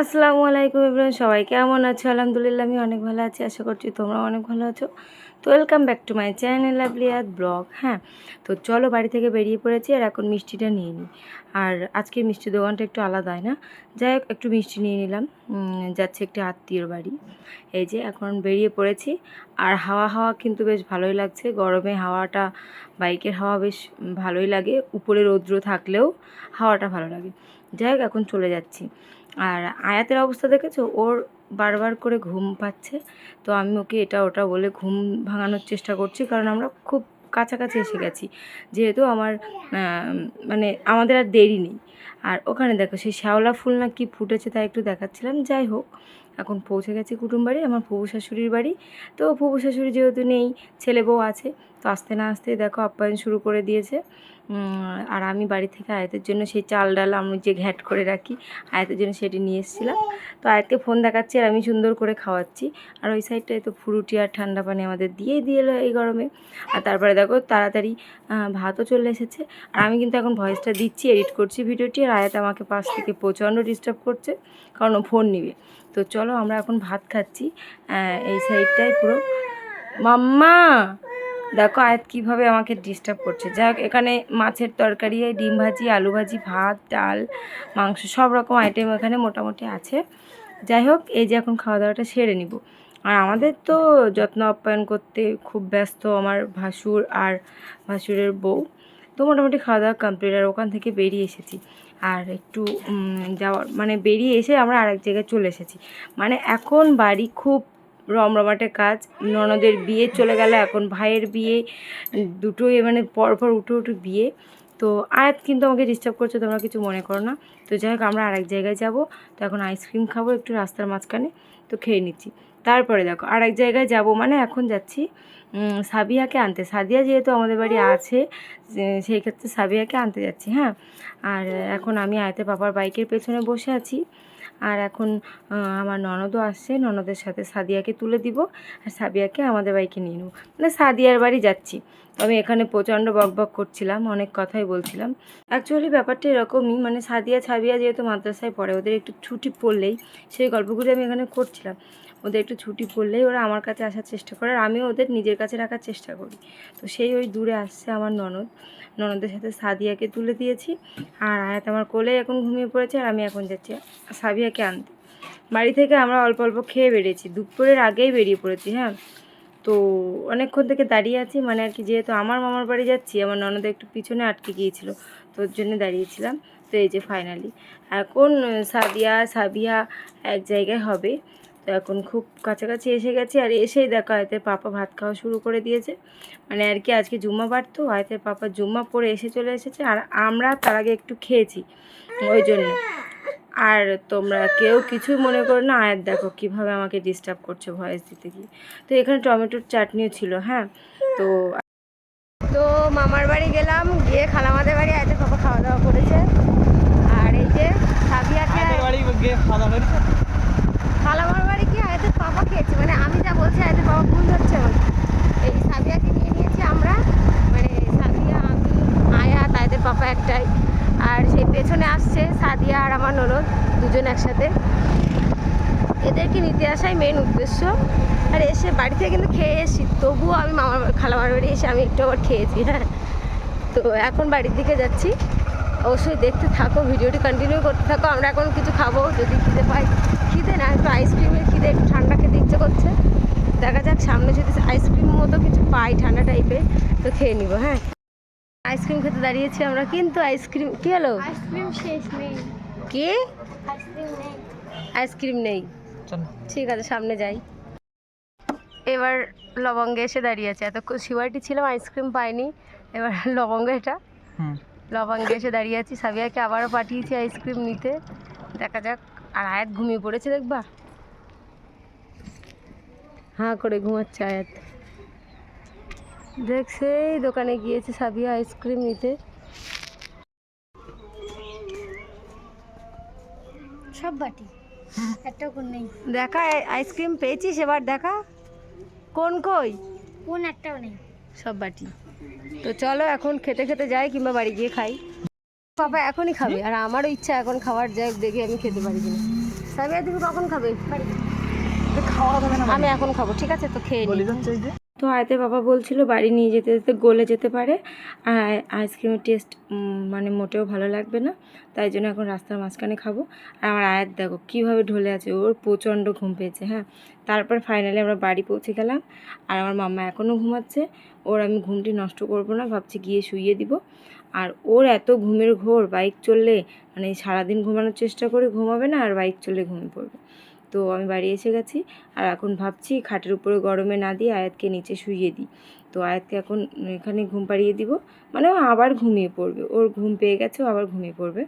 আসসালামু আলাইকুম ইব্রাহিম সবাই কেমন আছো? আলহামদুলিল্লাহ, আমি অনেক ভালো আছি, আশা করছি তোমরা অনেক ভালো আছো। তো welcome back to my channel লাভলিয়াত blog হ্যাঁ? তো চলো বাড়ি থেকে বেরিয়ে পড়েছি আর এখন মিষ্টিটা নিয়ে নিই। আর আজকের মিষ্টির দোকানটা একটু আলাদা হয় না? যাই হোক, একটু মিষ্টি নিয়ে নিলাম। যাচ্ছে একটি আত্মীয়র বাড়ি। এই যে এখন বেরিয়ে পড়েছি। আর হাওয়া হাওয়া কিন্তু বেশ ভালোই লাগছে। গরমে হাওয়াটা, বাইকের হাওয়া বেশ ভালোই লাগে। উপরে রৌদ্র থাকলেও হাওয়াটা ভালো লাগে। যাই হোক, এখন চলে যাচ্ছি। আর আয়াতের অবস্থা দেখেছ? ওর বারবার করে ঘুম পাচ্ছে। তো আমি ওকে এটা ওটা বলে ঘুম ভাঙানোর চেষ্টা করছি, কারণ আমরা খুব কাছাকাছি এসে গেছি। যেহেতু আমার মানে আমাদের আর দেরি নেই। আর ওখানে দেখো, সেই শ্যাওলা ফুল না কি ফুটেছে তাই একটু দেখাচ্ছিলাম। যাই হোক, এখন পৌঁছে গেছি কুটুম বাড়ি, আমার ফুবু শাশুড়ির বাড়ি। তো ফুবু শাশুড়ি যেহেতু নেই, ছেলে বউ আছে তো আসতে না আসতে দেখো আপ্যায়ন শুরু করে দিয়েছে। আর আমি বাড়ি থেকে আয়াতের জন্য সেই চাল ডাল আমি যে ঘ্যাট করে রাখি, আয়াতের জন্য সেটি নিয়ে এসেছিলাম। তো আয়াতকে ফোন দেখাচ্ছি আর আমি সুন্দর করে খাওয়াচ্ছি। আর ওই সাইডটায় তো ফুরুটি আর ঠান্ডা পানি আমাদের দিয়েই দিয়ে এলো এই গরমে। আর তারপরে দেখো তাড়াতাড়ি ভাতও চলে এসেছে। আর আমি কিন্তু এখন ভয়েসটা দিচ্ছি এডিট করছি ভিডিওটি। আর আয়াত আমাকে পাশ থেকে প্রচণ্ড ডিস্টার্ব করছে, কারণ ও ফোন নিবে। তো চলো আমরা এখন ভাত খাচ্ছি এই সাইডটায় পুরো। মাম্মা! দেখো আয়াত কীভাবে আমাকে ডিস্টার্ব করছে। যাই এখানে মাছের তরকারি, ডিম ভাজি, আলু ভাজি, ভাত, ডাল, মাংস, সব রকম আইটেম এখানে মোটামুটি আছে। যাই হোক, এই যে এখন খাওয়া দাওয়াটা সেরে নিব। আর আমাদের তো যত্ন আপ্যায়ন করতে খুব ব্যস্ত আমার ভাসুর আর ভাসুরের বউ। তো মোটামুটি খাওয়া দাওয়া কমপ্লিট আর ওখান থেকে বেরিয়ে এসেছি। আর একটু যাওয়ার মানে বেরিয়ে এসে আমরা আরেক জায়গায় চলে এসেছি। মানে এখন বাড়ি খুব রমরমাটে কাজ। ননদের বিয়ে চলে গেল, এখন ভাইয়ের বিয়ে। দুটোই মানে পরপর উঠে উঠে বিয়ে। তো আয়াত কিন্তু আমাকে ডিস্টার্ব করছে, তোমরা কিছু মনে করো না। তো যাই হোক, আমরা আরেক জায়গায় যাব। তো এখন আইসক্রিম খাব একটু রাস্তার মাঝখানে। তো খেয়ে নিচ্ছি। তারপরে দেখো, আরেক জায়গায় যাব মানে এখন যাচ্ছি। সাবিয়াকে আনতে। সাদিয়া যেহেতু আমাদের বাড়ি আছে সেই ক্ষেত্রে সাবিয়াকে আনতে যাচ্ছি হ্যাঁ। আর এখন আমি আয়তে পাপার বাইকের পেছনে বসে আছি। আর এখন আমার ননদও আসছে, ননদের সাথে সাদিয়াকে তুলে দিব আর সাবিয়াকে আমাদের বাড়িকে নিয়ে নেব। মানে সাদিয়ার বাড়ি যাচ্ছি। আমি এখানে প্রচণ্ড বকবক করছিলাম, অনেক কথাই বলছিলাম। অ্যাকচুয়ালি ব্যাপারটা এরকমই মানে সাদিয়া ছাবিয়া যেহেতু মাদ্রাসায় পড়ে, ওদের একটু ছুটি পড়লেই সেই গল্পগুলি আমি এখানে করছিলাম। ওদের একটু ছুটি পড়লেই ওরা আমার কাছে আসার চেষ্টা করে আর আমিও ওদের নিজের কাছে রাখার চেষ্টা করি। তো সেই ওই দূরে আসছে আমার ননদ। ননদের সাথে সাদিয়াকে তুলে দিয়েছি আর আয়াত আমার কোলে এখন ঘুমিয়ে পড়েছে আর আমি এখন যাচ্ছি সাবিয়াকে আনতে। বাড়ি থেকে আমরা অল্প অল্প খেয়ে বেরিয়েছি, দুপুরের আগেই বেরিয়ে পড়েছি হ্যাঁ? তো অনেকক্ষণ থেকে দাঁড়িয়ে আছি মানে আর কি যেহেতু আমার মামার বাড়ি যাচ্ছি, আমার ননদ একটু পিছনে আটকে গিয়েছিল, তো ওর জন্য দাঁড়িয়েছিলাম। তো এই যে ফাইনালি এখন সাদিয়া, সাবিয়া এক জায়গায় হবে। তো এখন খুব কাছাকাছি এসে গেছে আর এসেই দেখো আয়তের পাপা ভাত খাওয়া শুরু করে দিয়েছে। মানে আর কি আজকে জুম্মা তো আয়তের পাপা জুম্মা পরে এসে চলে এসেছে আর আমরা তার আগে একটু খেয়েছি ওই জন্য। আর তোমরা কেউ কিছুই মনে করো না, আয়াত দেখো কীভাবে আমাকে ডিস্টার্ব করছে ভয়েস দিতে গিয়ে। তো এখানে টমেটোর চাটনিও ছিল হ্যাঁ? তো তো মামার বাড়ি গেলাম, গিয়ে খালামাদের বাড়ি আয়তে পাপা খাওয়া দাওয়া করেছে আর এই যে সাবিয়াকে খালামার বাড়ি কি আয়তের পাপা খেয়েছে মানে আমি যা বলছি আয়তের পাপা ভুল ধরছে আমাকে এই সাবিয়াকে নিয়ে নিয়েছি আমরা মানে সাবিয়া আমি আয়াত আয়তের পাপা একটাই। আর সেই পেছনে আসছে সাদিয়া আর আমার ননদ, দুজন একসাথে। এদেরকে নিতে আসাই মেন উদ্দেশ্য। আর এসে বাড়ি থেকে কিন্তু খেয়ে এসেছি। তবুও আমি মামার খালামার বাড়ি এসে আমি একটু আবার খেয়েছি হ্যাঁ। তো এখন বাড়ির দিকে যাচ্ছি। অবশ্যই দেখতে থাকো, ভিডিওটি কন্টিনিউ করতে থাকো। আমরা এখন কিছু খাব, যদি খিদে পাই খিদে না, একটু আইসক্রিমের খিদে, একটু ঠান্ডা খেতে ইচ্ছে করছে। দেখা যাক, সামনে যদি আইসক্রিম মতো কিছু পাই ঠান্ডা টাইপের তো খেয়ে নিবো হ্যাঁ। আইসক্রিম খেতে দাঁড়িয়েছি আমরা কিন্তু আইসক্রিম কি হলো? আইসক্রিম শেষ নেই। কি? আইসক্রিম নেই। আইসক্রিম নেই। ঠিক আছে সামনে যাই। এবার লবঙ্গে এসে দাঁড়িয়ে আছে। এত শিবাটি ছিলাম আইসক্রিম পাইনি এবার লবঙ্গ এটা। লবঙ্গে এসে দাঁড়িয়ে আছি। সাবিয়াকে আবারও পাঠিয়েছি আইসক্রিম নিতে। দেখা যাক আর আয়াত ঘুমিয়ে পড়েছে দেখবা? হাঁ করে ঘুমাচ্ছে আয়াত। দেখ সেই দোকানে গিয়েছে সাবিয়া আইসক্রিম নিতে। সব বাটি। একটাও কোন নেই। দেখা আইসক্রিম পেয়েছিস? এবার দেখা। কোন কই? কোন একটাও নেই। সব বাটি। তো চলো এখন খেতে খেতে যাই কিংবা বাড়ি গিয়ে খাই। পাপা এখনই খাবে আর আমারও ইচ্ছা এখন খাবার যাই দেখে আমি খেতে পারি কিনা। সাবিয়া তুমি কখন খাবে? খাওয়া হবে না আমি এখন খাব ঠিক আছে? তো খেয়ে নিই তো আয়তে বাবা বলছিল বাড়ি নিয়ে যেতে যেতে গলে যেতে পারে। আর আইসক্রিমের টেস্ট মানে মোটেও ভালো লাগবে না। তাই জন্য এখন রাস্তার মাঝখানে খাব। আর আমার আয়াত দেখো কীভাবে ঢলে আছে, ওর প্রচণ্ড ঘুম পেয়েছে হ্যাঁ। তারপর ফাইনালি আমরা বাড়ি পৌঁছে গেলাম। আর আমার মাম্মা এখনও ঘুমাচ্ছে। ওর আমি ঘুমটি নষ্ট করব না, ভাবছি গিয়ে শুইয়ে দিব। আর ওর এত ঘুমের ঘোর বাইক চললে মানে সারাদিন ঘুমানোর চেষ্টা করে ঘুমাবে না, আর বাইক চললে ঘুমিয়ে পড়বে। তো আমি বাড়ি এসে গেছি। আর এখন ভাবছি খাটের উপরে গরমে না দিয়ে আয়াতকে নিচে শুইয়ে দিই। তো আয়াতকে এখন এখানে ঘুম পাড়িয়ে দিব। মানে আবার ঘুমিয়ে পড়বে। ওর ঘুম পেয়ে গেছে আবার ঘুমিয়ে পড়বে।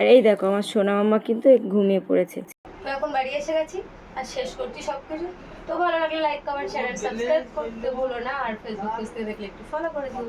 আর এই দেখো, আমার সোনা মাম্মা কিন্তু ঘুমিয়ে পড়েছে। তো এখন বাড়ি এসে গেছি। আর শেষ করছি সব কিছু তো ভালো লাগলে লাইক কমেন্ট চ্যানেল সাবস্ক্রাইব করতে ভুলো না। আর ফেসবুক পেজ দেখলে একটু ফলো করে দিও।